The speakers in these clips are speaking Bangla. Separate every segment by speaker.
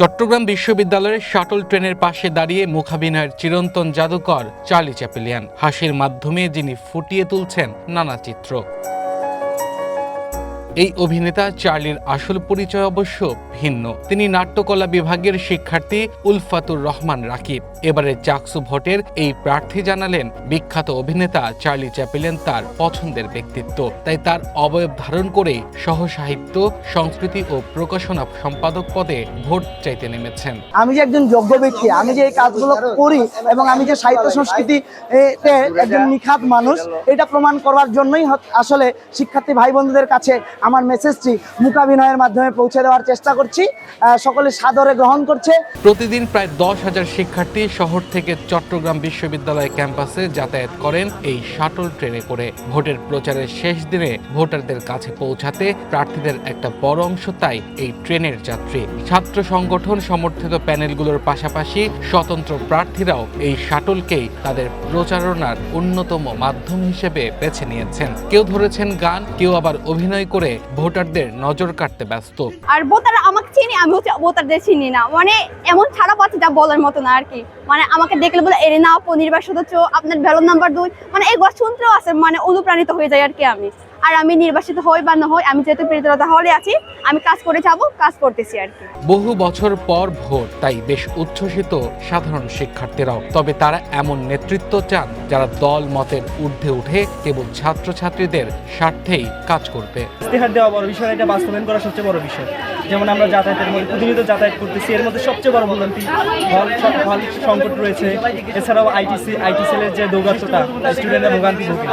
Speaker 1: চট্টগ্রাম বিশ্ববিদ্যালয়ের শাটল ট্রেনের পাশে দাঁড়িয়ে মুখাভিনয়ের চিরন্তন জাদুকর চার্লি চ্যাপেলিয়ান। হাসির মাধ্যমে যিনি ফুটিয়ে তুলছেন নানা চিত্র। এই অভিনেতা চার্লির আসল পরিচয় অবশ্য ভিন্ন। তিনি নাট্যকলা বিভাগের শিক্ষার্থী উলফাতুর রহমান রাকিব। এবারে চাকসু ভোটের এই প্রার্থী জানালেন বিখ্যাত অভিনেতা চার্লি চ্যাপেলেন তার পছন্দের ব্যক্তিত্ব। তাই তার অবয়ব ধারণ করে সহসাহিত্য, সংস্কৃতি ও প্রকাশনা সম্পাদক পদে ভোট চাইতে নেমেছেন।
Speaker 2: আমি যে একজন যোগ্য ব্যক্তি, আমি যে এই কাজগুলো করি এবং আমি যে সাহিত্য, সংস্কৃতি একজন নিখাত মানুষ, এটা প্রমাণ করার জন্যই আসলে শিক্ষার্থী ভাই বন্ধুদের কাছে আমার মেসেজটি মুখাভিনয়ের মাধ্যমে পৌঁছে দেওয়ার চেষ্টা করছি। সকলে সাদরে গ্রহণ করছে।
Speaker 1: প্রতিদিন প্রায় দশ হাজার শিক্ষার্থী শহর থেকে চট্টগ্রাম বিশ্ববিদ্যালয় ক্যাম্পাসে যাতায়াত করেন এই শাটল ট্রেনে করে। ভোটের প্রচারের শেষ দিনে ভোটারদের কাছে পৌঁছাতে প্রার্থীদের একটা বড় অংশ তাই এই ট্রেনের যাত্রী। ছাত্র সংগঠন সমর্থিত প্যানেলগুলোর পাশাপাশি স্বতন্ত্র প্রার্থীরাও এই শাটলকেই তাদের প্রচারণার অন্যতম মাধ্যম হিসেবে বেছে নিয়েছেন। কেউ ধরেছেন গান, কেউ আবার অভিনয় করে ভোটারদের নজর কাটতে ব্যস্ত।
Speaker 3: আর ভোটাররা আমাকে চিনি, আমি হচ্ছে ভোটারদের চিনি না। মানে এমন ছাড়া পাচ্ছি যা বলার মতো না আর কি। মানে আমাকে দেখলে বলে, এরে না আপু নির্বাক সদস্য, আপনার ভ্যালো নাম্বার দুই। মানে এগুলো শুনতেও আছে মানে অনুপ্রাণিত হয়ে যায় আর কি আমি। আর আমি নির্বাচিত হই বা না হই আমি যেহেতু প্রেরিততা হলে আছি আমি কাজ করে যাব কাজ করতেছি আর কি।
Speaker 1: বহু বছর পর ভোট তাই বেশ উচ্ছ্বসিত সাধারণ শিক্ষার্থীরাও। তবে তারা এমন নেতৃত্ব চান যারা দল মতের ঊর্ধ্বে উঠে কেবল ছাত্রছাত্রীদের স্বার্থেই কাজ করবে।
Speaker 4: ইস্তেহার দেওয়া বড় বিষয় এটা বাস্তবায়ন করা সবচেয়ে বড় বিষয়। যেমন আমরা যাতায়াতের মধ্যে প্রতিনিয়ত যাতায়াত করতেছি। এর মধ্যে সবচেয়ে বড় ভোগান্তি হল। হল সংকট রয়েছে। এছাড়াও আইটিসি আইটিসিলের যে দৌরাত্মতা স্টুডেন্টরা ভোগান্তি ভোগে।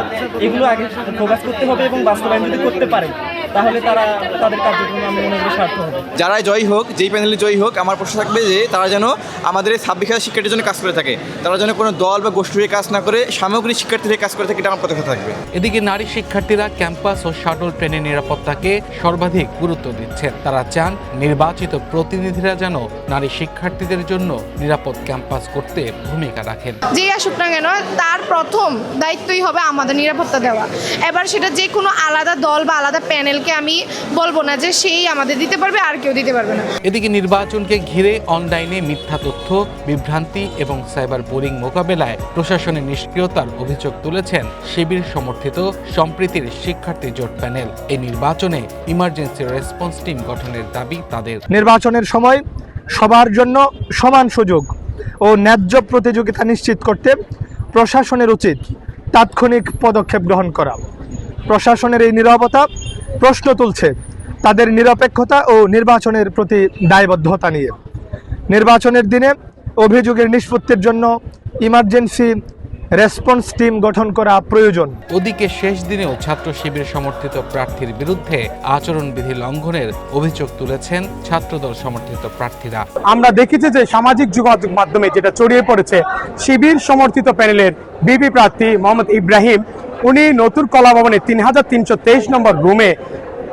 Speaker 4: এগুলো আগে ফোকাস করতে হবে এবং বাস্তবায়ন যদি করতে পারে তাহলে তারা তাদের কার্যক্রম আমি মনে করি সার্থক হবে।
Speaker 5: যারাই জয়ী হোক যেই প্যানেলে জয়ী হোক আমার প্রশ্ন থাকবে যে তারা যেন আমাদের এই ছাব্বিশ হাজার শিক্ষার্থীর জন্য কাজ করে থাকে। তারা যেন কোনো দল বা গোষ্ঠীর কাজ না করে সামগ্রিক শিক্ষার্থী হয়ে কাজ করে থাকে এটা আমার পদক্ষেপ থাকবে।
Speaker 1: এদিকে নারী শিক্ষার্থীরা ক্যাম্পাস ও শাটল ট্রেনের নিরাপত্তাকে সর্বাধিক গুরুত্ব দিচ্ছেন। তারা চান নির্বাচিত প্রতিনিধিরা যেন নারী শিক্ষার্থীদের জন্য নিরাপদ ক্যাম্পাস করতে ভূমিকা রাখেন।
Speaker 6: যেই আসুক না কেন তার প্রথম দায়িত্বই হবে আমাদের নিরাপত্তা দেওয়া। এবার সেটা যে কোনো আলাদা দল বা আলাদা প্যানেলকে আমি বলব না যে সেই আমাদের দিতে পারবে আর কেউ দিতে পারবে না।
Speaker 1: এদিকে নির্বাচনকে ঘিরে অনলাইনে মিথ্যা তথ্য বিভ্রান্তি এবং সাইবার বোরিং মোকাবেলায় প্রশাসনের নিষ্ক্রিয়তার অভিযোগ তুলেছেন শিবির সমর্থিত সম্প্রীতির শিক্ষার্থী জোট প্যানেল। এই নির্বাচনে ইমার্জেন্সি রেসপন্স টিম গঠনের দাবি তাদের।
Speaker 7: নির্বাচনের সময় সবার জন্য সমান সুযোগ ও ন্যায্য প্রতিযোগিতা নিশ্চিত করতে প্রশাসনের উচিত তাৎক্ষণিক পদক্ষেপ গ্রহণ করা। প্রশাসনের এই নিরবতা প্রশ্ন তুলছে তাদের নিরপেক্ষতা ও নির্বাচনের প্রতি দায়বদ্ধতা নিয়ে। নির্বাচনের দিনে অভিযোগের নিষ্পত্তির জন্য ইমার্জেন্সি রেসপন্স টিম গঠন করা প্রয়োজন।
Speaker 1: ওদিকে শেষ দিনেও ছাত্র শিবির সমর্থিত প্রার্থীর বিরুদ্ধে আচরণবিধি লঙ্ঘনের অভিযোগ তুলেছেন ছাত্রদল সমর্থিত প্রার্থীরা।
Speaker 7: আমরা দেখেছি যে সামাজিক যোগাযোগ মাধ্যমে যেটা ছড়িয়ে পড়েছে শিবির সমর্থিত প্যানেলের বিপি প্রার্থী মোহাম্মদ ইব্রাহিম উনি নতুন কলা ভবনে তিন হাজার তিনশো তেইশ নম্বর রুমে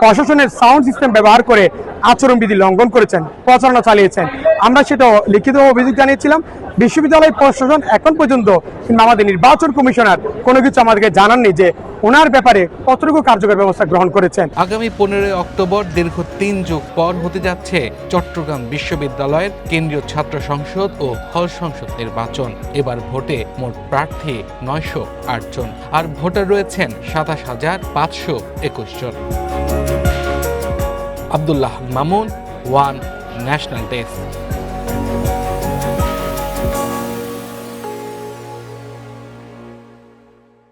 Speaker 7: প্রশাসনের সাউন্ড সিস্টেম ব্যবহার করে আচরণবিধি লঙ্ঘন করেছেন, প্রচারণা চালিয়েছেন। আমরা সেটা লিখিত অভিযোগ জানিয়েছিলাম। বিশ্ববিদ্যালয় প্রশাসন এখন পর্যন্ত আমাদের নির্বাচন কমিশনার কোনো কিছু আমাদেরকে জানাননি যে ওনার ব্যাপারে কতটুকু কার্যকর ব্যবস্থা গ্রহণ করেছেন।
Speaker 1: আগামী পনেরোই অক্টোবর দীর্ঘ তিন যুগ পর হতে যাচ্ছে চট্টগ্রাম বিশ্ববিদ্যালয়ের কেন্দ্রীয় ছাত্র সংসদ ও হল সংসদ নির্বাচন। এবার ভোটে মোট প্রার্থী নয়শো আট জন, আর ভোটার রয়েছেন সাতাশ হাজার পাঁচশো একুশ জন। Abdullah Mamun won national test.